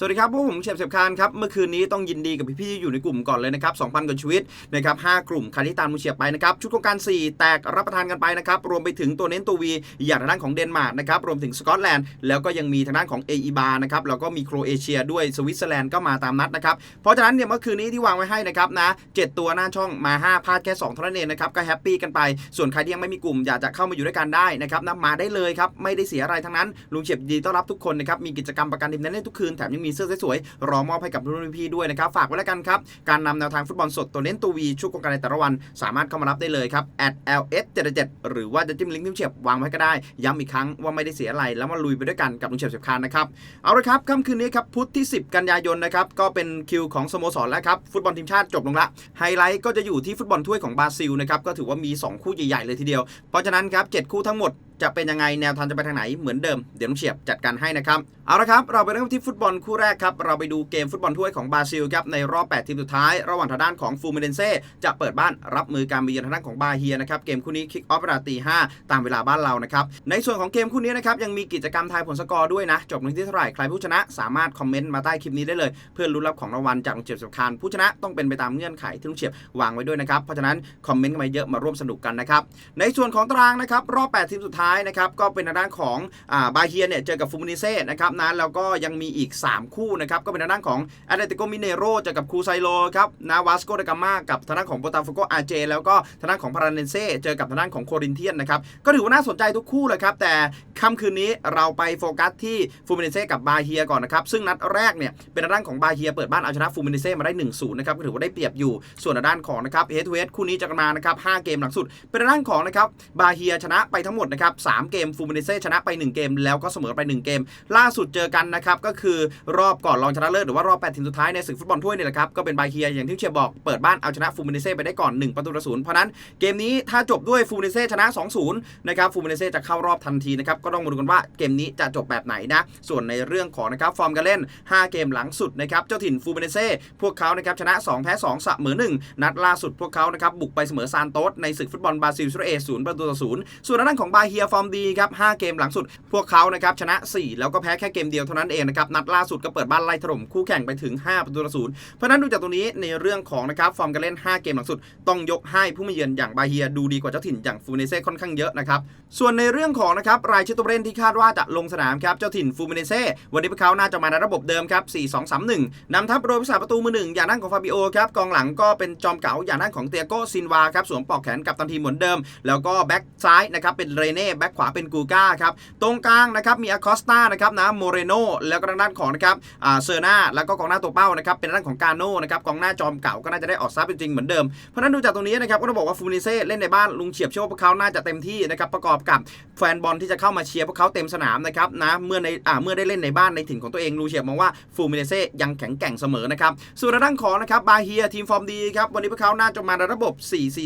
สวัสดีครับพวกผมเชฟเสพคานครับ เมื่อคืนนี้ต้องยินดีกับพี่ๆที่อยู่ในกลุ่มก่อนเลยนะครับ 2,000กว่าชีวิตนะครับ5กลุ่มใครที่ตามมูเชียบไปนะครับ ชุดโครงการ 4 แตกรับประทานกันไปนะครับ รวมไปถึงตัวเน้นตัววีอย่างทางด้านของเดนมาร์กนะครับ รวมถึงสกอตแลนด์ แล้วก็ยังมีทางด้านของเออีบานะครับ แล้วก็มีโครเอเชียด้วย สวิตเซอร์แลนด์ก็มาตามนัดนะครับ เพราะฉะนั้นเนี่ยเมื่อคืนนี้ที่วางไว้ให้นะครับนะ7ตัวหน้าช่องมา 5พลาดแค่2เท่านั้นเองนะครับ ก็แฮปปี้กันไป ส่วนใครที่ยังไม่มีกลุ่มอยากจะเข้ามาอยู่ด้วยกันได้นะครับนะมาได้เลยครับไม่ได้เสียอะไรทั้งนั้นลุงเฉียบดีต้อนรับทุกคนนะครับมีกิจกรรมประกันทีมนั้นเล่นทุกคืนแถมยังมีีเสื้อสวยๆรอมอบให้กับรุ่นพี่ด้วยนะครับฝากไว้แล้วกันครับการนำแนวทางฟุตบอลสดตัวเน้นตัววีช่วงโครงการในแต่ละวัน สามารถเข้ามารับได้เลยครับ at ls 77หรือว่าจะจิ้มลิงก์ที่ลุงเฉียบวางไว้ก็ได้ ย้ำอีกครั้งว่าไม่ได้เสียอะไร แล้วมาลุยไปด้วยกันกับลุงเฉียบเฉียบคานนะครับเอาละครับค่ำคืนนี้ครับพุธที่ 10 กันยายนนะครับก็เป็นคิวของสโมสรแล้วครับฟุตบอลทีมชาติจบลงละไฮไลท์ก็จะอยู่ที่ฟุตบอลถ้วยของบราซิลนะครับก็ถือว่ามี 2 คู่ใหญ่ๆเลยทีเดียวเพราะฉะนั้นครับ7คู่ทั้งหมด จะเป็นยังไงแนวทางจะไปทางไหนเหมือนเดิมเดี๋ยวลุงเฉียบจัดการให้นะครับเอาละครับเราไปเริ่มที่ฟุตบอลคู่แรกครับเราไปดูเกมฟุตบอลถ้วยของบราซิลครับในรอบ 8 ทีมสุดท้าย ระหว่างทางด้านของฟูมิเดนเซ่จะเปิดบ้านรับมือการไปเยือนทางด้านของบาเฮียนะครับเกมคู่นี้คิกออฟเวลาตี5ตามเวลาบ้านเรานะครับในส่วนของเกมคู่นี้นะครับยังมีกิจกรรมทายผลสกอร์ด้วยนะจบในที่เท่าไหร่ใครผู้ชนะสามารถคอมเมนต์มาใต้คลิปนี้ได้เลย เพื่อลุ้นรับของรางวัลจากลุงเฉียบสำคัญผู้ชนะต้องเป็นไปตามเงื่อนไขที่ลุงเฉียบวางไว้ด้วยนะครับเพราะฉะนั้นคอมเมนต์มาเยอะมาร่วมสนุกกันนะครับในส่วนของตารางนะครับรอบ 8 ทีมสุดท้ายนะครับก็เป็นทางด้านของบาเฮียเนี่ยเจอกับฟูมินิเซ่นะครับนะแล้วก็ยังมีอีก 3 คู่นะครับก็เป็นทางด้านของแอตเลติโกมิเนโรเจอกับคูไซโลครับนาวาสโกเดกามากับทางด้านของโบตาฟโกอาเจแล้วก็ทางด้านของพาราเนเซ่เจอกับทางด้านของโครินเทียนนะครับก็ถือว่าน่าสนใจทุกคู่เลยครับแต่ค่ำคืนนี้เราไปโฟกัสที่ฟูมินิเซ่กับบาเฮียก่อนนะครับซึ่งนัดแรกเนี่ยเป็นทางด้านของบาเฮียเปิดบ้านเอาชนะฟูมินิเซ่มาได้1-0นะครับก็ถือว่าได้เปรียบอยู่ส่วนทางด้านของนะครับเฮดทูเฮดคู่นี้จะกันมานะครับ5เกมหลังสุด เป็นทางด้านของนะครับบาเฮียชนะไปทั้งหมดนะครับ3 เกมฟูมินิเซ่ชนะไป 1 เกม แล้วก็เสมอไป 1 เกม ล่าสุดเจอกันนะครับก็คือรอบก่อนรองชนะเลิศหรือว่ารอบ8ทีมสุดท้ายในศึกฟุตบอลถ้วยนี่แหละครับก็เป็นบาเฮียอย่างที่เชียร์บอกเปิดบ้านเอาชนะฟูมินิเซ่ไปได้ก่อน 1 ประตูต่อศูนย์เพราะนั้นเกมนี้ถ้าจบด้วยฟูมินิเซ่ชนะ 2-0 นะครับฟูมินิเซ่จะเข้ารอบทันทีนะครับก็ต้องมาดูกันว่าเกมนี้จะจบแบบไหนนะส่วนในเรื่องของนะครับฟอร์มการเล่น 5 เกมหลังสุดนะครับเจ้าถิ่นฟูมินิเซ่พวกเขานะครับชนะ 2 แพ้2เสมอ1นัดล่าสุดพวกเขานะครับบุกไปเสมอซานโตสในศึกฟุตบอลบราซิลซูเอศูนย์ประตูต่อศูนย์ส่วนด้านของบาเฮียฟอร์มดีครับ 5 เกมหลังสุด พวกเขานะครับชนะ 4 แล้วก็แพ้แค่เกมเดียวเท่านั้นเองนะครับ นัดล่าสุดก็เปิดบ้านไล่ถล่มคู่แข่งไปถึง 5 ประตูต่อศูนย์เพราะนั้นดูจากตรงนี้ในเรื่องของนะครับฟอร์มการเล่น 5 เกมหลังสุด ต้องยกให้ผู้มาเยือนอย่างบาเฮียดูดีกว่าเจ้าถิ่นอย่างฟูเนเซ่ค่อนข้างเยอะนะครับส่วนในเรื่องของนะครับรายชื่อตัวเล่นที่คาดว่าจะลงสนามครับเจ้าถิ่นฟูเนเซ่วันนี้พวกเขาน่าจะมาในระบบเดิมครับ4-2-3-1นำทัพโดยผู้สาประตูมือหนึ่งอย่างด้านของฟาบิโอครับกองหลังก็เป็นจอมเก๋าอย่างด้านของเตียโกซินวาครับสวมปลอกแขนกับตันทีมเหมือนเดิม แล้วก็แบ็กซ้ายนะครับเป็นเรเน่แบ็กขวาเป็นกูก้าครับตรงกลางนะครับมีอาคอสตานะครับนะโมเรโนแล้วก็ทางด้านของนะครับเซอร์นาแล้วก็กองหน้าตัวเป้านะครับเป็นด้านของกาโน่นะครับกองหน้าจอมเก่าก็น่าจะได้ออกซับจริงเหมือนเดิมเพราะนั้นดูจากตรงนี้นะครับก็ต้องบอกว่าฟูนิเซ่เล่นในบ้านลุงเฉียบเชื่อว่าพวกเขาน่าจะเต็มที่นะครับประกอบกับแฟนบอลที่จะเข้ามาเชียร์พวกเขาเต็มสนามนะครับนะเมื่อในอ่าเมื่อได้เล่นในบ้านในถิ่นของตัวเองลุงเฉียบมองว่าฟูมิเนเซ่ยังแข็งแกร่งเสมอนะครับส่วนทางด้านของนะครับบาเฮียทีมฟอร์มดีครับวันนี้พวกเขาน่าจะมาในระบบ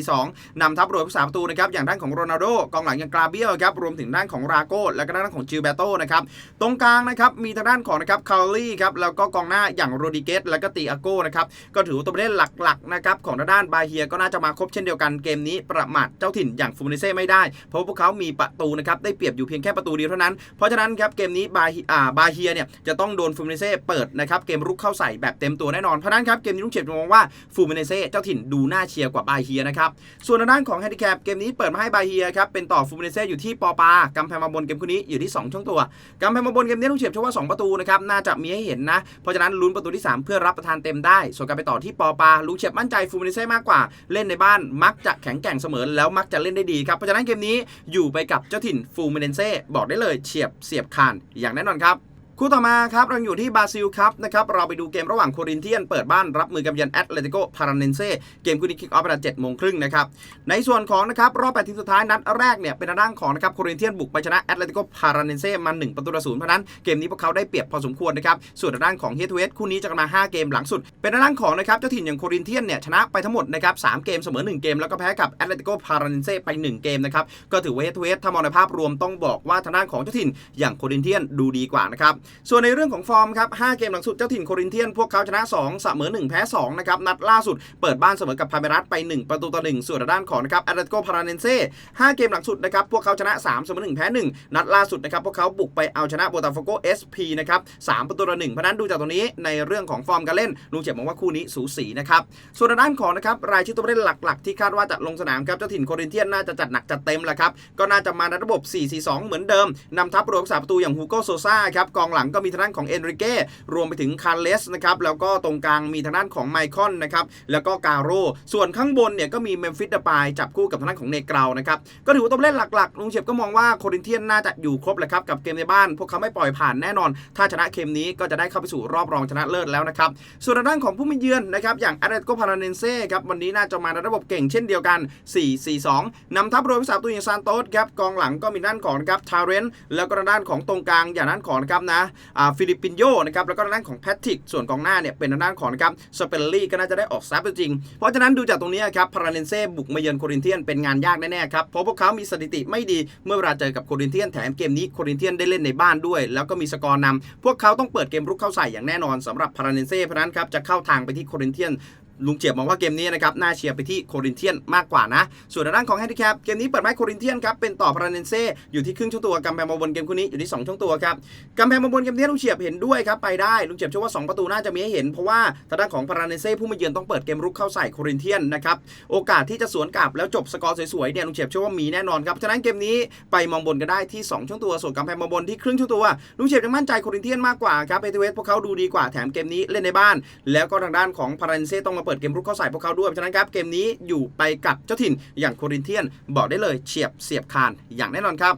4-4-2นำทัพโดยผู้สาประตูนะครับอย่างด้านของโรนัลโดกองหลังอย่างกราเบียลครับรวมถึงด้านของราโก้และก็ด้านของจิลเบโตนะครับตรงกลางนะครับมีทางด้านของนะครับคาร์ลี่ครับแล้วก็กองหน้าอย่างโรดิเกสและก็ตีอาโก้นะครับก็ถือว่าตัวเล่นหลักๆนะครับของทางด้านบาเฮียก็น่าจะมาครบเช่นเดียวกันเกมนี้ประมาทเจ้าถิ่นอย่างฟูมิเนเซ่ไม่ได้ เพราะพวกเขามีประตูนะครับได้เปรียบอยู่เพียงแค่ประตูเดียวเท่านั้น เพราะฉะนั้นครับเกมนี้บาอ่าบาเฮียเนี่ยจะต้องโดนฟูมิเนเซ่เปิดนะครับเกมรุกเข้าใส่แบบเต็มตัวแน่นอนเพราะนั้นครับเกมนี้ลุงเฉียบมองว่าฟูมิเนเซ่เจ้าถิ่นดูน่าเชียร์กว่าบาเฮียนะครับส่วนทางด้านของแฮนดิแคปเกมนี้เปิดมาให้บาเฮียครับเป็นต่อฟูมิเนเซ่อยู่ที่ปอปากำแพงมาบนเกมคู่นี้อยู่ที่ 2 ช่องตัวกำแพงมาบนเกมนี้ลุงเฉียบเชื่อว่า2ประตูนะครับน่าจะมีให้เห็นนะ เพราะฉะนั้นลุ้นประตูที่ 3 เพื่อรับประทานเต็มได้ ส่วนการไปต่อที่ปอปาลุงเฉียบมั่นใจฟูมินิเซ่มากกว่า เล่นในบ้านมักจะแข็งแกร่งเสมอแล้วมักจะเล่นได้ดีครับเพราะฉะนั้นเกมนี้อยู่ไปกับเจ้าถิ่นฟูมิเนเซ่บอกได้เลยเฉียบเสียบคานอย่างแน่นอนครับ คู่ต่อมาครับเราอยู่ที่บราซิลครับนะครับเราไปดูเกมระหว่างโครินเทียนเปิดบ้านรับมือกับยันแอตเลติโกพาราเนนเซ่เกมคู่นี้คิกออฟเวลา7โมงครึ่งนะครับในส่วนของนะครับรอบ8ทีมสุดท้ายนัดแรกเนี่ยเป็นทางด้านของนะครับโครินเทียนบุกไปชนะแอตเลติโกพาราเนนเซ่มา1ประตูต่อศูนย์เพราะนั้นเกมนี้พวกเขาได้เปรียบพอสมควรนะครับส่วนทางด้านของเฮทเอสคู่นี้จะกันมา 5 เกมหลังสุด เป็นทางด้านของนะครับเจ้าถิ่นอย่างโครินเทียนเนี่ยชนะไปทั้งหมดนะครับ3เกมเสมอ 1 เกมแล้วก็แพ้กับแอตเลติโกพาราเนนเซ่ไป 1 เกมนะครับก็ถือว่าเฮทเอสถ้ามองในภาพรวมต้องบอกว่าทางด้านของเจ้าถิ่นอย่างโครินเทียนดูดีกว่านะครับส่วนในเรื่องของฟอร์มครับ 5 เกมหลังสุดเจ้าถิ่นโครินเทียน พวกเขาชนะ2เสมอ1 แพ้2นะครับ นัดล่าสุดเปิดบ้านเสมอกับพาเมรัสไป 1 ประตูต่อ 1 ส่วนด้านของนะครับอาร์เตโกพาราเนนเซ่5เกมหลังสุดนะครับ พวกเขาชนะ3เสมอ1 แพ้ 1 นัดล่าสุดนะครับ พวกเขาบุกไปเอาชนะโบตาฟโกเอสพีนะครับ3ประตูต่อ1เพราะนั้นดูจากตรงนี้ในเรื่องของฟอร์มการเล่นลุงเจ็บมองว่าคู่นี้สูสีนะครับส่วนด้านของนะครับรายชื่อตัวเล่นหลัก ๆ ที่คาดว่าจะลงสนามครับเจ้าถิ่นโครินเทียนน่าจะจัดหนักจัดเต็มแหละครับก็น่าจะมาในระบบ 4-4-2 เหมือนเดิมนำทัพโรยรักษาประตูอย่างฮูโกโซซาครับกองหลังก็มีทางด้านของเอนริเก้รวมไปถึงคาร์เลสนะครับแล้วก็ตรงกลางมีทางด้านของไมคอนนะครับแล้วก็กาโร่ส่วนข้างบนเนี่ยก็มีเมมฟิสเดปายจับคู่กับทางด้านของเนเกราวนะครับก็ถือว่าตัวเล่นหลักๆลุงเฉียบก็มองว่าโครินเทียนน่าจะอยู่ครบแหละครับกับเกมในบ้าน พวกเขาไม่ปล่อยผ่านแน่นอน ถ้าชนะเกมนี้ก็จะได้เข้าไปสู่รอบรองชนะเลิศแล้วนะครับส่วนทางด้านของผู้มาเยือนนะครับอย่างอาร์เรตโกพาราเนนเซ่ครับวันนี้น่าจะมาในระบบเก่งเช่นเดียวกัน 4-4-2นำทัพโดยพิสาตัวอย่างซานโตสครับกองหลังก็มีด้านของครับทาเรนแล้วก็ทางด้านของตรงกลางอย่างด้านของนะครับนะฟิลิปปินโยนะครับแล้วก็ทางด้านของแพทริกส่วนกองหน้าเนี่ยเป็นทางด้านของนะครับสเปลลี่ก็น่าจะได้ออกซับจริง เพราะฉะนั้นดูจากตรงนี้ครับพาราเนนเซ่บุกมาเยือนโครินเทียนเป็นงานยากแน่ๆครับเพราะพวกเขามีสถิติไม่ดีเมื่อเวลาเจอกับโครินเทียนแถมเกมนี้โครินเทียนได้เล่นในบ้านด้วย แล้วก็มีสกอร์นำพวกเขาต้องเปิดเกมรุกเข้าใส่อย่างแน่นอนสำหรับพาราเนเซ่เพราะนั้นครับจะเข้าทางไปที่โครินเทียน ลุงเจียบมองว่าเกมนี้นะครับน่าเชียร์ไปที่โครินเทียนมากกว่านะ ส่วนทางด้านของแฮนดิแคปเกมนี้เปิดไม้โครินเทียนครับเป็นต่อพาราเนนเซ่อยู่ที่ครึ่งช่วงตัวกำแพงมาบนเกมคู่นี้อยู่ที่2ช่วงตัวครับกำแพงมาบนเกมนี้ลุงเฉียบเห็นด้วยครับไปได้ลุงเฉียบเชื่อว่า 2 ประตูน่าจะมีให้เห็นเพราะว่าทางด้านของพาราเนนเซ่ผู้มาเยือนต้องเปิดเกมรุกเข้าใส่โครินเทียนนะครับโอกาสที่จะสวนกลับแล้วจบสกอร์สวยๆเนี่ยลุงเฉียบเชื่อว่ามีแน่นอนครับฉะนั้นเกมนี้ไปมองบนก็ได้ที่2ช่วงตัวส่วนกำแพงมาบนที่ครึ่งช่วงตัวลุงเฉียบยังมั่นใจโครินเทียนมากกว่าครับเอเทเวสพวกเขาดูดีกว่าแถมเกมนี้เล่นในบ้าน แล้วก็ทางด้านของพราเนนเซ่ต้องาเปิดเกมรุกเข้าใส่พวกเขาด้วยฉะนั้นครับเกมนี้อยู่ไปกับเจ้าถิ่นอย่างโครินเทียนบอกได้เลยเฉียบเสียบคานอย่างแน่นอนครับ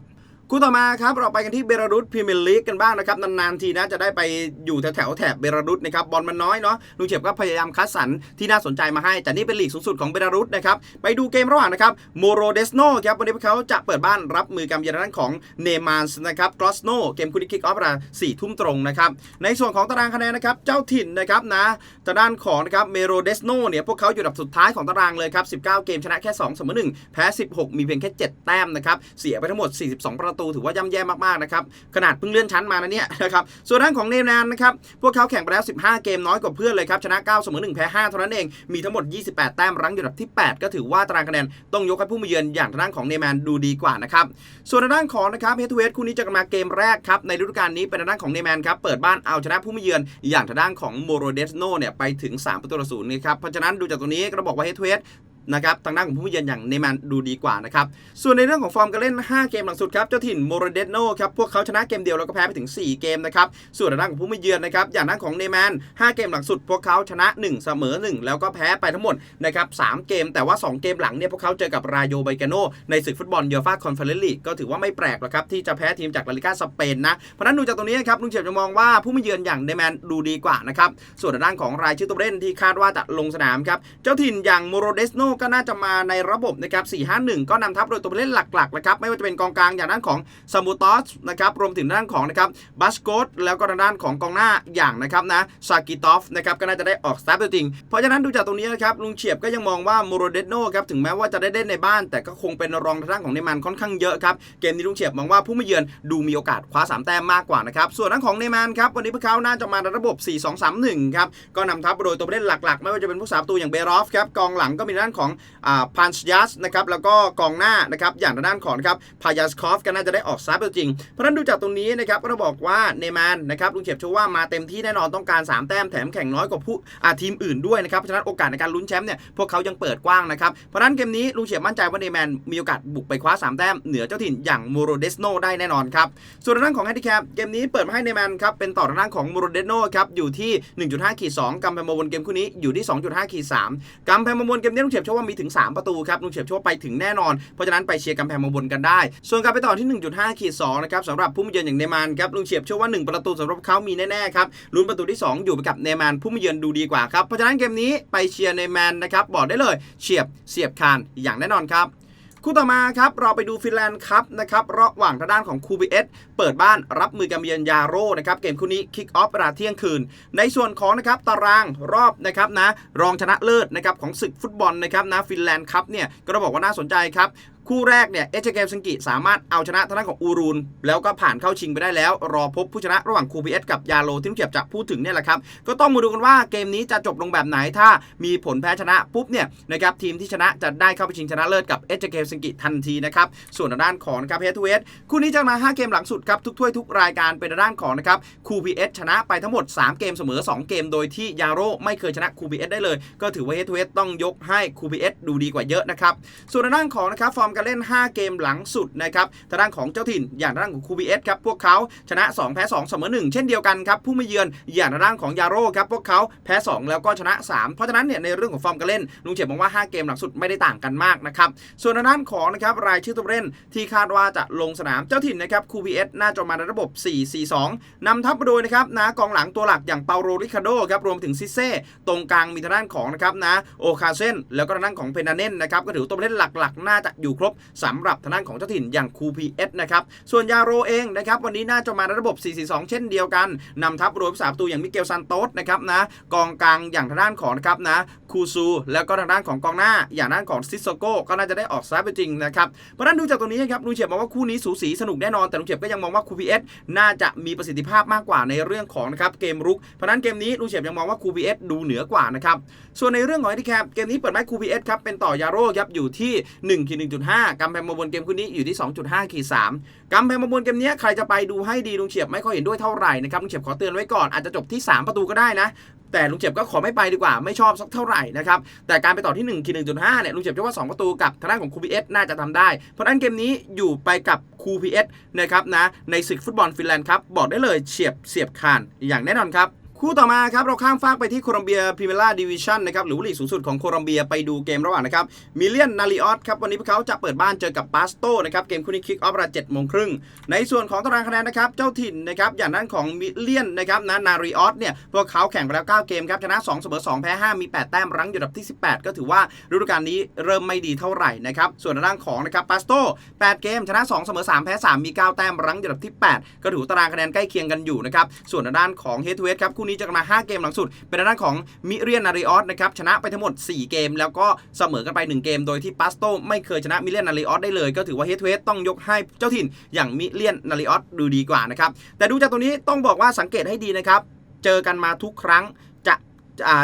คู่ต่อมาครับเราไปกันที่เบลารุสพรีเมียร์ลีกกันบ้างนะครับนานๆทีนะจะได้ไปอยู่แถวๆแถบเบลารุสนะครับบอลมันน้อยเนาะลุงเฉียบก็พยายามคัดสรรที่น่าสนใจมาให้แต่นี่เป็นลีกสูงสุดของเบลารุสนะครับไปดูเกมระหว่างนะครับโมโรเดสโนครับวันนี้พวกเขาจะเปิดบ้านรับมือกับเยือนทางด้นของเนมานส์นะครับกรอสโนเกมคู่นี้คิกออฟเวลาสี่ทุ่มตรงนะครับในส่วนของตารางคะแนนนะครับเจ้าถิ่นนะครับนะทางด้านของนะครับเมโรเดสโนเนี่ยพวกเขาอยู่อันดับสุดท้ายของตารางเลยครับ19 เกมชนะแค่2เสมอ1แพ้ 16 มีเพียงแค่ 7 แต้มนะครับเสียไปทั้งหมด 42ประตูถือว่าย่ำแย่มากๆนะครับขนาดเพิ่งเลื่อนชั้นมานะเนี่ยนะครับส่วนด้านของเนมนานนะครับพวกเขาแข่งไปแล้ว 15 เกมน้อยกว่าเพื่อนเลยครับชนะ 9 เสมอ 1 แพ้ 5 เท่านั้นเอง มีทั้งหมด 28 แต้มรั้งอยู่อันดับที่ 8 ก็ถือว่าตารางคะแนนต้องยกให้ผู้มาเยือนอย่างทางด้านของเนมานดูดีกว่านะครับส่วนทางด้านของนะครับเฮทูเวสคู่นี้จะกันมาเกมแรกครับในฤดูกาลนี้เป็นทางด้านของเนมานครับเปิดบ้านเอาชนะผู้มาเยือนอย่างทางด้านของโมโรเดสโนเนี่ยไปถึง3ประตูต่อศูนย์นะครับเพราะฉะนั้นดูจากตรงนี้ก็บอกว่าเฮทูเวส นะครับทางด้านของผู้เยือนอย่างเนมานดูดีกว่านะครับส่วนในเรื่องของฟอร์มการเล่น 5 เกมหลังสุดครับเจ้าถิ่นโมโรเดโนครับพวกเขาชนะเกมเดียวแล้วก็แพ้ไปถึง 4 เกมนะครับส่วนทางด้านของผู้มาเยือนนะครับอย่างด้านของเนมาน5เกมหลังสุด พวกเขาชนะ 1 เสมอ 1 แล้วก็แพ้ไปทั้งหมดนะครับ3เกม แต่ว่า 2 เกมหลังเนี่ยพวกเขาเจอกับรายโยไบเกโนในศึกฟุตบอลยูฟ่าคอนเฟอเรนซ์ลีกก็ถือว่าไม่แปลกหรอกครับที่จะแพ้ทีมจากลาลิก้าสเปนนะเพราะนั้นดูจากตรงนี้นะครับลุงเฉียบจะมองว่าผู้มาเยือนอย่างเนมานดูดีกว่านะครับส่วนทางด้านของรายชื่อตัวเล่นที่คาดว่าจะลงสนามครับเจ้าถิ่นอย่างโมโรเดสโนก็น่าจะมาในระบบนะครับ4-5-1 ก็นำทัพโดยตัวผู้เล่นหลักๆนะครับไม่ว่าจะเป็นกองกลางอย่างด้านของซามูตอสนะครับรวมถึงด้านของนะครับบัสโกตแล้วก็ทาด้านของกองหน้าอย่างนะครับนะซากิตอฟนะครับก็น่าจะได้ออกสตาร์ทตัวจริง เพราะฉะนั้นดูจากตรงนี้นะครับลุงเฉียบก็ยังมองว่าโมโรเดโนครับถึงแม้ว่าจะได้เล่นในบ้าน แต่ก็คงเป็นรองทางด้านของเนมันค่อนข้างเยอะครับเกมนี้ลุงเฉียบมองว่าผู้มาเยือนดูมีโอกาสคว้าสามแต้มมากกว่านะครับส่วนด้านของเนมันครับวันนี้พวกเขาน่าจะมาในระบบ 4-2-3-1 ครับก็นำทัพโดยตัวผู้เล่นหลักๆ ไม่ว่าจะเป็นผู้สาประตูอย่างเบรอฟครับกองหลังก็มีด้านของอ่าพันชยัสนะครับแล้วก็กองหน้านะครับอย่างทางด้านของครับพายาสคอฟก็น่าจะได้ออกซับจริง เพราะฉะนั้นดูจากตรงนี้นะครับก็ต้องบอกว่าเนมานนะครับลุงเฉียบเชื่อว่ามาเต็มที่แน่นอนต้องการ 3 แต้มแถมแข่งน้อยกว่าผู้อาทีมอื่นด้วยนะครับเพราะฉะนั้นโอกาสในการลุ้นแชมป์เนี่ยพวกเขายังเปิดกว้างนะครับเพราะฉะนั้นเกมนี้ลุงเฉียบมั่นใจว่าเนมานมีโอกาสบุกไปคว้า 3 แต้มเหนือเจ้าถิ่นอย่างโมโรเดสโนได้แน่นอนครับส่วนด้านของแฮนดิแคปเกมนี้เปิดมาให้เนมานครับเป็นต่อด้านของโมโรเดสโนครับอยู่ที่ 1.5ขีด2กำแพมบนเกมคู่นี้อยู่ที่ 2.5ขีด3กำแพมบนเกมนี้ลุงเฉียบเชื่อว่ามีถึง 3 ประตูครับลุงเฉียบเชื่อว่าไปถึงแน่นอน เพราะฉะนั้นไปเชียร์กำแพงมาบนกันได้ ส่วนการไปต่อที่ 1.5ขีด2นะครับสำหรับผู้มาเยือนอย่างเนมานครับลุงเฉียบเชื่อว่า 1 ประตูสำหรับเขามีแน่ๆครับลุ้นประตูที่ 2 อยู่ไปกับเนมานผู้มาเยือนดูดีกว่าครับเพราะฉะนั้นเกมนี้ไปเชียร์เนมานนะครับบอกได้เลยเฉียบเสียบคานอย่างแน่นอนครับ คู่ต่อมาครับเราไปดูฟินแลนด์ครับนะครับระหว่างทางด้านของคูบีเอสเปิดบ้านรับมือกับเมียนยาโร่นะครับเกมคู่นี้คิกออฟเวลาเที่ยงคืน ในส่วนของนะครับตารางรอบนะครับนะรองชนะเลิศนะครับของศึกฟุตบอลนะครับนะฟินแลนด์ครับเนี่ยก็ต้องบอกว่าน่าสนใจครับ คู่แรกเนี่ยเอเจเกมซังกิสามารถเอาชนะทางด้านของอูรูนแล้วก็ผ่านเข้าชิงไปได้แล้ว รอพบผู้ชนะระหว่างคูพีเอสกับยาโลที่ลุงเฉียบจะพูดถึงเนี่ยแหละครับ ก็ต้องมาดูกันว่าเกมนี้จะจบลงแบบไหนถ้ามีผลแพ้ชนะปุ๊บเนี่ยนะครับทีมที่ชนะจะได้เข้าไปชิงชนะเลิศกับเอเจเกมซังกิทันทีนะครับส่วนด้านของนะครับเฮทูเอสคู่นี้จะมา 5 เกมหลังสุดครับทุกถ้วยทุกรายการเป็นด้านของนะครับคูพีเอสชนะไปทั้งหมด 3 เกมเสมอ 2 เกม โดยที่ยาโรไม่เคยชนะคูพีเอสได้เลย ก็ถือว่าเฮทูเอสต้องยกให้คูพีเอสดูดีกว่าเยอะนะครับส่วนด้านของนะครับฟอร์มการเล่น 5 เกมหลังสุดนะครับทางด้านของเจ้าถิ่นอย่างทางด้านของคูบีเอสครับพวกเขาชนะ 2 แพ้ 2 เสมอ 1 เช่นเดียวกันครับผู้มาเยือนอย่างทางด้านของยาโร่ครับพวกเขาแพ้ 2 แล้วก็ชนะ 3 เพราะฉะนั้นเนี่ยในเรื่องของฟอร์มการเล่นลุงเฉียบมองว่า 5 เกมหลังสุดไม่ได้ต่างกันมากนะครับส่วนทางด้านของนะครับรายชื่อตัวเล่นที่คาดว่าจะลงสนามเจ้าถิ่นนะครับคูบีเอสน่าจะมาในระบบ 4-4-2นำทัพโดยนะครับนะกองหลังตัวหลักอย่างเปาโรริคาโดครับรวมถึงซิเซ่ตรงกลางมีทางด้านของนะครับนะโอคาเซนแล้วก็ทางด้านของเพนาเนนนะครับก็ถือตัวเล่นหลักๆ น่าจะอยู่ครบสำหรับทางด้านของเจ้าถิ่นอย่างคูพีเอสนะครับส่วนยาโรเองนะครับวันนี้น่าจะมาในระบบ 4-4-2 เช่นเดียวกันนำทัพโดยผู้สาประตูอย่างมิเกลซันโตสนะครับนะกองกลางอย่างทางด้านของนะครับนะคูซูแล้วก็ทางด้านของกองหน้าอย่างด้านของซิสโซโก้ก็น่าจะได้ออกซ้ายไปจริงนะครับเพราะนั้นดูจากตรงนี้ครับลุงเฉียบมองว่าคู่นี้สูสีสนุกแน่นอนแต่ลุงเฉียบก็ยังมองว่าคูพีเอสน่าจะมีประสิทธิภาพมากกว่าในเรื่องของนะครับเกมรุกเพราะนั้นเกมนี้ลุงเฉียบยังมองว่าคูพีเอสดูเหนือกว่านะครับส่วนในเรื่องของไอทีแคปเกมนี้เปิดไม้คูพีเอสครับเป็นต่อยาโร่ครับอยู่ที่1ขีด1.5กำแพงมาบนเกมคู่นี้อยู่ที่ 2.5ขีด3กำแพงมาบนเกมนี้ใครจะไปดูให้ดีลุงเฉียบไม่ค่อยเห็นด้วยเท่าไหร่นะครับลุงเฉียบขอเตือนไว้ก่อนอาจจะจบที่ 3 ประตูก็ได้นะแต่ลุงเจ็บก็ขอไม่ไปดีกว่าไม่ชอบสักเท่าไหร่นะครับแต่การไปต่อที่1คี1.5เนี่ยลุงเจ็บเชื่อว่า 2 ประตูกับทางด้านของคูพีเอสน่าจะทำได้ เพราะฉะนั้นเกมนี้อยู่ไปกับคูพีเอสนะครับนะในศึกฟุตบอลฟินแลนด์ครับบอกได้เลยเฉียบเสียบคานอย่างแน่นอนครับ คู่ต่อมาครับเราข้ามฟากไปที่โคลอมเบียพรีเมียร์ดิวิชั่นนะครับหรือลีกสูงสุดของโคลอมเบียไปดูเกมระหว่างนะครับมิเลียนนาริออสครับวันนี้พวกเขาจะเปิดบ้านเจอกับปาสโตนะครับเกมคู่นี้คิกออฟเวลาเจ็ดโมงครึ่งในส่วนของตารางคะแนนนะครับเจ้าถิ่นนะครับอย่างนั้นของมิเลียนนะครับนะนาริออสเนี่ยพวกเขาแข่งไปแล้ว9เกมครับชนะ2เสมอ2แพ้5มี 8 แต้มรั้งอยู่อันดับที่ 18 ก็ถือว่าฤดูกาลนี้เริ่มไม่ดีเท่าไหร่นะครับส่วนทางด้านของนะครับปาสโต8เกมชนะ2เสมอ3แพ้3มี 9 แต้มรั้งอยู่อันดับที่ 8 ก็ถือว่าตารางคะแนนใกล้เคียงกันอยู่นะครับส่วนทางด้านของเฮดทูเฮดครับคูนี้จะมา 5 เกมหลังสุด เป็นด้านของมิเรียนนาริออสนะครับชนะไปทั้งหมด 4 เกม แล้วก็เสมอกันไป 1 เกม โดยที่ปาสโตไม่เคยชนะมิเรียนนาริออสได้เลย ก็ถือว่าเฮดทูเวสต้องยกให้เจ้าถิ่นอย่างมิเรียนนาริออสดูดีกว่านะครับแต่ดูจากตรงนี้ต้องบอกว่าสังเกตให้ดีนะครับเจอกันมาทุกครั้ง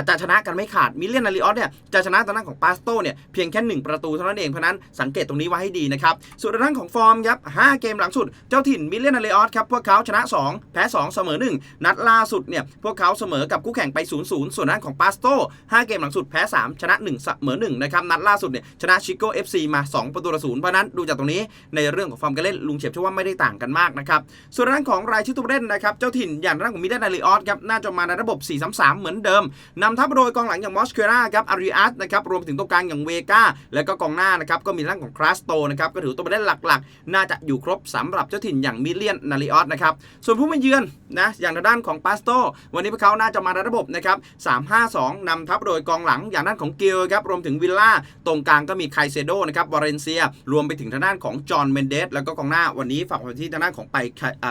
จะชนะกันไม่ขาดมิเลียนนาริออสเนี่ยจะชนะทางด้านของปาสโตเนี่ยเพียงแค่ 1 ประตูเท่านั้นเองเพราะนั้นสังเกตตรงนี้ไว้ให้ดีนะครับส่วนทางด้านของฟอร์มครับ5เกมหลังสุดเจ้าถิ่นมิเลียนนาริออสครับพวกเขาชนะ 2 แพ้ 2 เสมอ 1 นัดล่าสุดเนี่ยพวกเขาเสมอกับคู่แข่งไป 0-0 ส่วนด้านของปาสโต5เกมหลังสุดแพ้ 3 ชนะ 1 เสมอ1นะครับนัดล่าสุดเนี่ยชนะชิโก้ FC มา 2 ประตูต่อศูนย์เพราะนั้นดูจากตรงนี้ในเรื่องของฟอร์มการเล่นลุงเฉียบเชื่อว่าไม่ได้ต่างกันมากนะครับส่วนด้านของรายชื่อตัวเล่นนะครับเจ้าถิ่นอย่างทางด้านของมิเลียนนาริออสครับน่าจะมาในระบบ4-3-3 เหมือนเดิมนำทัพโดยกองหลังอย่างมอสเคราครับอาริอัสนะครับรวมถึงตรงกลางอย่างเวกาแล้วก็กองหน้านะครับก็มีทั้งของคลาสโตนะครับก็ถือตัวเล่นหลักๆ น่าจะอยู่ครบสำหรับเจ้าถิ่นอย่างมิเลียนนาริออสนะครับส่วนผู้มาเยือนนะอย่างทางด้านของปาสโตวันนี้พวกเขาน่าจะมาในระบบนะครับ3-5-2นำทัพโดยกองหลังอย่างด้านของเกลครับรวมถึงวิลล่าตรงกลางก็มีไคเซโดนะครับวาเรนเซีย รวมไปถึงทางด้านของจอห์นเมนเดสแล้วก็กองหน้าวันนี้ฝากไว้ที่ทางด้านของไป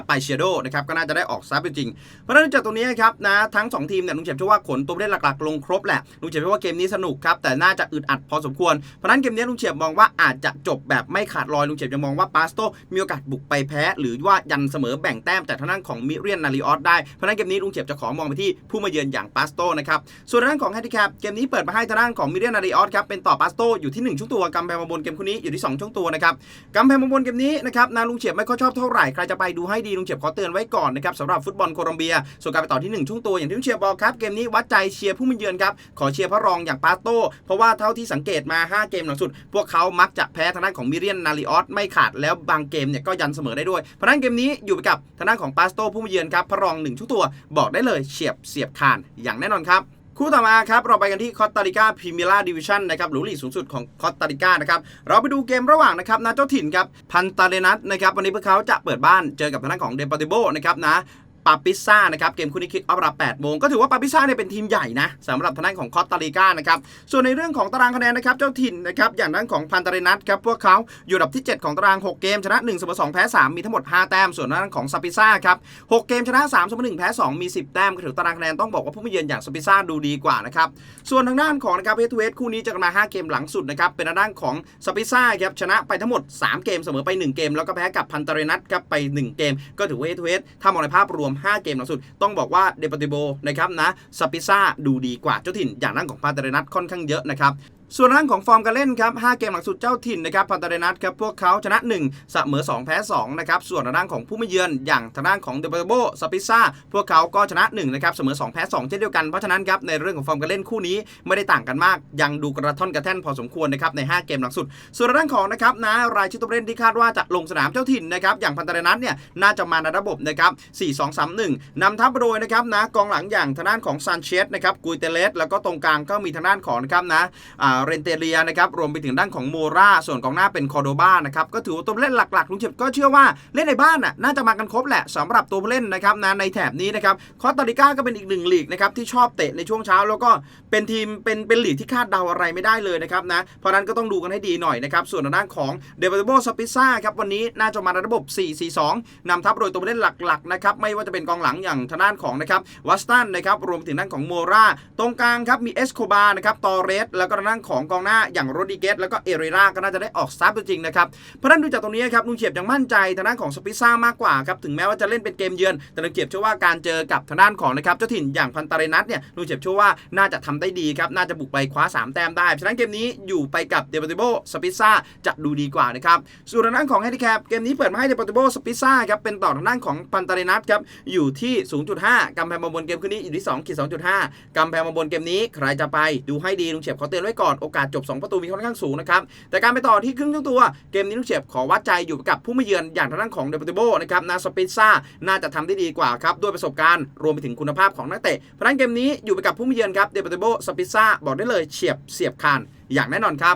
ไปเชโดนะครับก็น่าจะได้ออกซับจริงๆเพราะฉะนั้นจากตรงนี้ครับนะทั้งสองทีมเนี่ยลุงเฉียบเชื่อว่าขนตัวเล่นหลักๆ ลงครบแหละลุงเฉียบว่าเกมนี้สนุกครับแต่น่าจะอึดอัดพอสมควรเพราะนั้นเกมนี้ลุงเฉียบมองว่าอาจจะจบแบบไม่ขาดลอยลุงเฉียบจะมองว่าปาสโตมีโอกาสบุกไปแพ้ หรือว่ายันเสมอแบ่งแต้มจากทางด้านของมิเรียนนาริออสได้เพราะฉะนั้นเกมนี้ลุงเฉียบจะขอมองไปที่ผู้มาเยือนอย่างปาสโตนะครับส่วนทางด้านของแฮนดิแคปเกมนี้เปิดมาให้ทางด้านของมิเรียนนาริออสครับเป็นต่อปาสโตอยู่ที่ 1ช่วงตัวกำแพงมาบนเกมคู่นี้อยู่ที่ 2ช่วงตัวนะครับกำแพงมาบนเกมนี้นะครับนาลุงเฉียบไม่ค่อยชอบเท่าไหร่ใครจะไปดูให้ดีลุงเฉียบขอเตือนไว้ก่อนนะครับสำหรับฟุตบอลโคลอมเบียส่วนการไปต่อที่ 1ช่วงตัวอย่างที่ลุงเฉียบบอกครับเกมนี้วัดใจเชียร์ผู้มาเยือนครับขอเชียร์พระรองอย่างปาสโต้เพราะว่าเท่าที่สังเกตมา 5 เกมหลังสุด พวกเขามักจะแพ้ทางด้านของมิเรียนนาริออสไม่ขาดแล้วบางเกมเนี่ยก็ยันเสมอได้ด้วยเพราะนั้นเกมนี้อยู่ไปกับทางด้านของปาสโต้ผู้มาเยือนครับพระรอง1ชุดตัวบอกได้เลยเฉียบเสียบคานอย่างแน่นอนครับคู่ต่อมาครับเราไปกันที่คอสตาริกาพรีเมียร์ดิวิชั่นนะครับหรือลีกสูงสุดของคอสตาริกานะครับเราไปดูเกมระหว่างนะครับนาเจ้าถิ่นครับพันตาเลนัสนะครับวันนี้พวกเขาจะเปิดบ้านเจอกับทางด้านของเดปาติโบนะครับนะาปิซ่านะครับเกมคู่นี้คิกออฟเวลา8โมงก็ถือว่าปาปิซ่าเนี่ยเป็นทีมใหญ่นะสำหรับทางด้านของคอสตาริกานะครับส่วนในเรื่องของตารางคะแนนนะครับเจ้าถิ่นนะครับอย่างด้านของพันตาเรนัทครับพวกเขาอยู่อันดับที่ 7 ของตาราง 6 เกมชนะ1เสมอ2แพ้ 3 มีทั้งหมด 5 แต้ม ส่วนด้านของซาปิซ่าครับ6เกมชนะ3เสมอ1แพ้ 2 มี 10 แต้มก็ถือตารางคะแนนต้องบอกว่าผู้มาเยือนอย่างซาปิซ่าดูดีกว่านะครับส่วนทางด้านของนะครับเฮทเฮดคู่นี้จะกันมา 5 เกมหลังสุดนะครับเป็นทางด้านของซาปิซ่าครับชนะไปทั้งหมด 3 เกมเสมอไป 1 เกม แล้วก็แพ้กับพันตาเรนัทครับไป 1 เกม ก็ถือว่าเฮทูเฮดถ้ามองในภาพรวม5 เกมหลังสุด ต้องบอกว่าเดปติโบนะครับนะซาปิซ่าดูดีกว่าเจ้าถิ่นอย่างด้านของพาเตาเรนัทค่อนข้างเยอะนะครับ ส่วนทางด้านของฟอร์มการเล่นครับ 5 เกมหลังสุดเจ้าถิ่นนะครับพันตาเรนัทครับ พวกเขาชนะ 1 เสมอ 2 แพ้ 2 นะครับ ส่วนทางด้านของผู้ไมาเยือนอย่างทางด้านของเดบโบสปิซ่า พวกเขาก็ชนะ 1 นะครับ เสมอ 2 แพ้ 2 เช่นเดียวกัน เพราะฉะนั้นครับ ในเรื่องของฟอร์มการเล่นคู่นี้ไม่ได้ต่างกันมาก ยังดูกระท่อนกระแท่นพอสมควรนะครับ ใน 5 เกมหลังสุด ส่วนทางด้านของนะครับนะรายชื่อตัวเล่นที่คาดว่าจะลงสนามเจ้าถิ่นนะครับ อย่างพันตาเรนัทเนี่ย น่าจะมาในระบบนะครับ4-2-3-1นำทัพโดยนะครับนะกองหลังอย่างทางด้านของซานเชสนะครับกุยเตเลสแล้วก็ตรงกลางก็มีทางด้านของนะครับนะอ่าเรนเตเรียนะครับรวมไปถึงด้านของโมราส่วนกองหน้าเป็นคอโดบ้านะครับก็ถือว่าตัวเล่นหลักๆลุงเจ็บก็เชื่อว่าเล่นในบ้านน่ะน่าจะมากันครบแหละสำหรับตัวผู้เล่นนะครับนะในแถบนี้นะครับคอสตาริกาก็เป็นอีกหนึ่งลีกนะครับที่ชอบเตะในช่วงเช้า แล้วก็เป็นทีมเป็นเป็นลีกที่คาดเดาอะไรไม่ได้เลยนะครับนะเพราะนั้นก็ต้องดูกันให้ดีหน่อยนะครับส่วนด้านของเดวิดโบสปิซ่าครับวันนี้น่าจะมาในระบบ 4-4-2 นำทัพโดยตัวผู้เล่นหลักๆนะครับไม่ว่าจะเป็นกองหลังอย่างทางด้านของนะครับวัสตันนะครับรวมถึงด้านของโมราตรงกลางครับมีเอสโคบานะครับตอเรสแล้วก็ด้านของกองหน้าอย่างโรดิเกสแล้วก็เอเรราก็น่าจะได้ออกสตาร์ทตัวจริงนะครับเพราะนั้นดูจากตรงนี้ครับลุงเฉียบยังมั่นใจทางด้านของสปิซ่ามากกว่าครับถึงแม้ว่าจะเล่นเป็นเกมเยือน แต่ลุงเฉียบเชื่อว่าการเจอกับทางด้านของนะครับเจ้าถิ่นอย่างพันตาเรนัทเนี่ยลุงเฉียบเชื่อว่าน่าจะทำได้ดีครับน่าจะบุกไปคว้า 3 แต้มได้ฉะนั้นเกมนี้อยู่ไปกับเดปติโบสปิซ่าจะดูดีกว่านะครับส่วนทางด้านของแฮนดิแคปเกมนี้เปิดมาให้เดปติโบสปิซ่าครับเป็นต่อทางด้านของพันตาเรนัทครับอยู่ที่ 0.5กำแพงมาบนเกมคืนนี้อยู่ที่2.2.5กำแพงมาบนเกมนี้ใครจะไปดูให้ดีลุงเฉียบขอเตือนไว้ก่อนโอกาสจบ 2 ประตูมีค่อนข้างสูงนะครับ แต่การไปต่อที่ครึ่งทั้งตัวเกมนี้ลุกเฉียบขอวัดใจอยู่กับผู้มาเยือนอย่างทางด้านของเดปติโบนะครับนาสปิซ่าน่าจะทำได้ดีกว่าครับด้วยประสบการณ์รวมไปถึงคุณภาพของนักเตะเพราะฉะนั้นเกมนี้อยู่ไปกับผู้มาเยือนครับเดปติโบสปิซ่าบอกได้เลยเฉียบเสียบคานอย่างแน่นอนครับ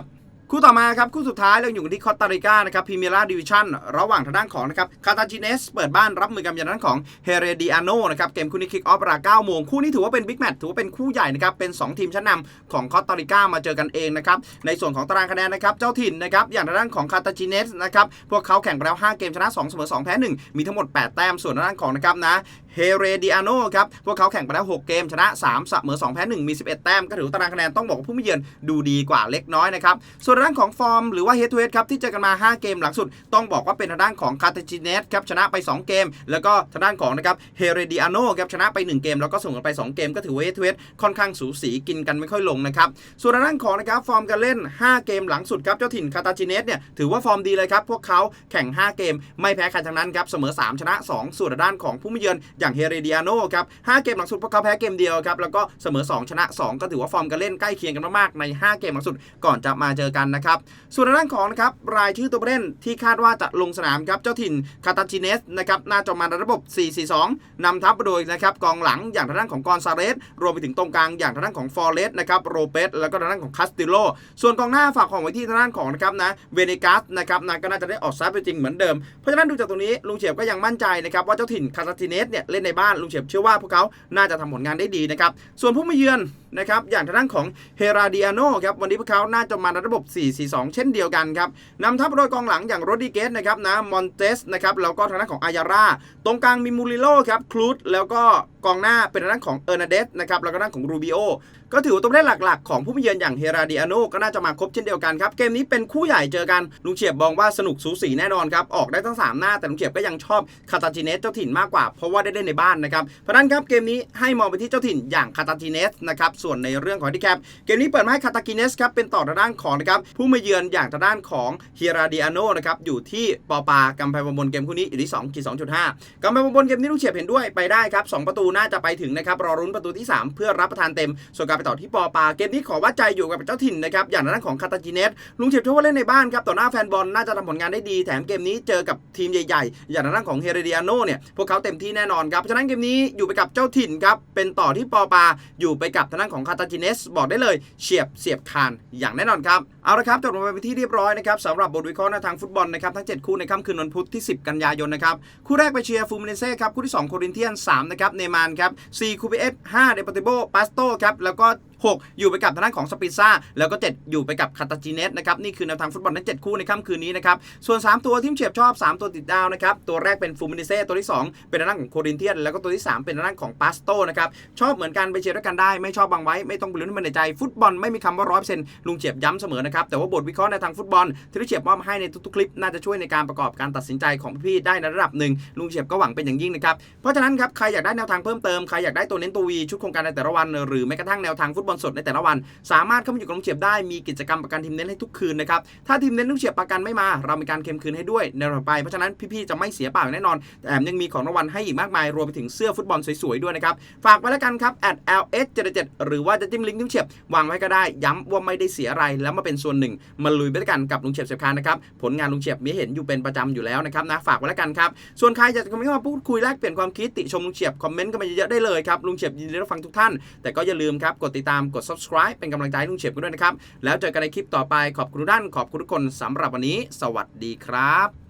คู่ต่อมาครับคู่สุดท้ายเราอยู่กันที่คอสตาริกานะครับพรีเมียร์ดิวิชั่นระหว่างทางด้านของนะครับคาตาจิเนสเปิดบ้านรับมือกับยางด้านของเฮเรดิอาโนนะครับเกมคู่นี้คิกออฟเวลา9โมงคู่นี้ถือว่าเป็นบิ๊กแมตช์ถือว่าเป็นคู่ใหญ่นะครับเป็น 2 ทีมชั้นนำของคอสตาริกามาเจอกันเองนะครับในส่วนของตารางคะแนนนะครับเจ้าถิ่นนะครับอย่างทางด้านของคาตาจิเนสนะครับพวกเขาแข่งไปแล้ว 5 เกมชนะ2เสมอ2แพ้1มีทั้งหมด 8 แต้มส่วนทางด้านของนะครับนะ เฮเรดิอาโนครับ พวกเขาแข่งไปแล้ว 6 เกม ชนะ3เสมอ2แพ้1มี 11 แต้ม ก็ถือตารางคะแนนต้องบอกว่าผู้ม่เยือนดูดีกว่าเล็กน้อยนะครับ ส่วนด้านของฟอร์มหรือว่าเฮดทูเฮดครับ ที่เจอกันมา 5 เกมหลังสุด ต้องบอกว่าเป็นทางด้านของคาเตจิเนสครับ ชนะไป 2 เกม แล้วก็ทางด้านของนะครับเฮเรดิอาโนครับ ชนะไป 1 เกม แล้วก็ส่งกันไป 2 เกม ก็ถือว่าเฮดทูเฮดค่อนข้างสูสีกินกันไม่ค่อยลงนะครับ ส่วนทางด้านของนะครับฟอร์มการเล่น 5 เกมหลังสุดครับเจ้าถิ่นคาตาจิเนสเนี่ยถือว่าฟอร์มดีเลยครับพวกเขาแข่ง 5 เกม ไม่แพ้ใครทั้งนั้นครับเสมอ 3 ชนะ 2 ส่วนด้านของผู้มาเยือนอย่างเฮเรดิอาโนครับ5เกมหลังสุดพวกเขาแพ้เกมเดียวครับแล้วก็เสมอ 2 ชนะ 2 ก็ถือว่าฟอร์มการเล่นใกล้เคียงกันมากๆใน 5 เกมหลังสุดก่อนจะมาเจอกันนะครับส่วนด้านของนะครับรายชื่อตัวผู้เล่นที่คาดว่าจะลงสนามครับเจ้าถิ่นคาตาจิเนสนะครับน่าจะมาในระบบ 4-4-2นำทัพโดยนะครับกองหลังอย่างทางด้านของกอนซาเรสรวมไปถึงตรงกลางอย่างทางด้านของฟอร์เรสนะครับโรเปสแล้วก็ทางด้านของคาสติโลส่วนกองหน้าฝากของไว้ที่ทางด้านของนะครับนะเวเนกัสนะครับนะก็น่าจะได้ออกซับไปจริงเหมือนเดิมเพราะฉะนั้นดูจากตรงนี้ลุงเฉียบก็ยังมั่นใจนะครับว่าเจ้าถิ่นคาตาจิเนสเนี่ยเล่นในบ้านลุงเฉียบเชื่อว่าพวกเขาน่าจะทำผลงานได้ดีนะครับ ส่วนผู้มาเยือนนะครับอย่างทางด้านของเฮราดิอาโนครับวันนี้พวกเขาน่าจะมาในระบบ 4-4-2 เช่นเดียวกันครับนำทัพโดยกองหลังอย่างโรดิเกสนะครับนะมอนเตสนะครับแล้วก็ทางด้านของอายาร่าตรงกลางมีมูริโลครับคลูดแล้วก็กองหน้าเป็นทางด้านของเออร์นาเดสนะครับแล้วก็ด้านของรูบิโอ ก็ถือว่าตัวเล่นหลักๆ ของผู้มาเยือนอย่างเฮราดิอาโนก็น่าจะมาครบเช่นเดียวกันครับ เกมนี้เป็นคู่ใหญ่เจอกัน ลุงเฉียบมองว่าสนุกสูสีแน่นอนครับ ออกได้ทั้ง 3 หน้า แต่ลุงเฉียบก็ยังชอบคาตาจิเนสเจ้าถิ่นมากกว่า เพราะว่าได้เล่นในบ้านนะครับ เพราะนั้นครับเกมนี้ให้มองไปที่เจ้าถิ่นอย่างคาตาจิเนสนะครับ ส่วนในเรื่องของที่แคปเกมนี้เปิดมาให้คาตาจิเนสครับเป็นต่อทางด้านของนะครับผู้มาเยือนอย่างทางด้านของเฮราดิอาโนนะครับอยู่ที่ปอปากำแพงบนเกมคู่นี้อยู่ที่2ขีด2.5กำแพงบนเกมนี้ลุงเฉียบเห็นด้วยไปได้ครับสองประตูน่าจะไปถึงนะครับรอรุ้นประตูที่ 3 เพื่อรับประทานเต็มส่วนการไปต่อที่ปอปาเกมนี้ขอวัดใจอยู่กับเจ้าถิ่นนะครับอย่างทางด้นของคาตาจิเนสลุงเฉียบเชื่อว่าเล่นในบ้านครับต่อหน้าแฟนบอลน่าจะทำผลงานได้ดีแถมเกมนี้เจอกับทีมใหญ่ๆ อย่างทางด้นของเฮเรเดียโนเนี่ยพวกเขาเต็มที่แน่นอนครับเพราะฉะนั้นเกมนี้อยู่ไปกับเจ้าถิ่นครับเป็นต่อที่ปอปาอยู่ไปกับทางด้านของของคาตาจิเนสบอกได้เลยเฉียบเสียบคานอย่างแน่นอนครับเอาละครับจบลงไปเป็นที่เรียบร้อยนะครับสำหรับบทวิเคราะห์ทางฟุตบอลนะครับทั้ง 7 คู่ในค่ำคืนวันพุธที่ 10 กันยายนนะครับคู่แรกไปเชียร์ฟูมิเนเซ่ครับคู่ที่2โครินเทียน3นะครับเนมานครับ4คูเบเอส5เดปติโบปาสโตครับแล้วก็샷 6 อยู่ไปกับทางด้านของสปิซ่าแล้วก็ 7 อยู่ไปกับคาตาจิเนสนะครับนี่คือแนวทางฟุตบอลทั้ง7คู่ในค่ำคืนนี้นะครับส่วน 3 ตัวที่เฉียบชอบ 3 ตัวติดดาวนะครับตัวแรกเป็นฟูมินิเซ่ตัวที่ 2 เป็นทางด้านของโครินเทียนแล้วก็ตัวที่ 3 เป็นทางด้านของปาสโตนะครับชอบเหมือนกันไปเชียร์ด้วยกันได้ไม่ชอบบางไว้ไม่ต้องไปลุ้นให้มันในใจฟุตบอลไม่มีคำว่าร้อยเปอร์เซ็นต์ลุงเฉียบย้ำเสมอนะครับแต่ว่าบทวิเคราะห์ในทางฟุตบอลที่ลุงเฉียบมอบให้ในทุกๆคลิปน่าจะช่วยในการประกอบการตัดสินใจของพี่ๆได้ในระดับหนึ่งลุงเฉียบก็หวังเป็นอย่างยิ่งนะครับเพราะฉะนั้นครับใครอยากได้แนวทางเพิ่มเติมใครอยากได้ตัวเน้นตัววีชุดโครงการในแต่ละวันหรือแม้กระทั่งแนวทางฟุตบอลสดในแต่ละวัน สามารถเข้ามาอยู่กับลุงเฉียบได้มีกิจกรรมประกันทีมเน้นให้ทุกคืนนะครับถ้าทีมเน้นลุงเฉียบประกันไม่มา เรามีการเค็มคืนให้ด้วยในต่อไปเพราะฉะนั้นพี่ๆจะไม่เสียเปล่าแน่นอนแถมยังมีของรางวัลให้อีกมากมายรวมไปถึงเสื้อฟุตบอลสวยๆด้วยนะครับฝากไว้แล้วกันครับ ls 7 7หรือว่าจะจิ้มลิงก์ลุงเฉียบวางไว้ก็ได้ย้ำว่าไม่ได้เสียอะไรแล้วมาเป็นส่วนหนึ่งมาลุยไปด้วยกันกับลุงเฉียบเสียบคานนะครับผลงานลุงเฉียบมีเห็นอยู่เป็นประจำอยู่แล้วนะครับนะฝากไว้แล้วกันครับส่วนใครอยากจะคอมเมนต์เข้ามาพูดคุยแลกเปลี่ยนความคิดติชมลุงเฉียบคอมเมนต์กันมาเยอะๆได้เลยครับลุงเฉียบยินดีรับฟังทุกท่าน แต่ก็อย่าลืมครับกดติดตามกด subscribe เป็นกำลังใจให้ลุงเฉียบกันด้วยนะครับ แล้วเจอกันในคลิปต่อไปขอบคุณทุกท่านขอบคุณทุกคนสำหรับวันนี้ สวัสดีครับ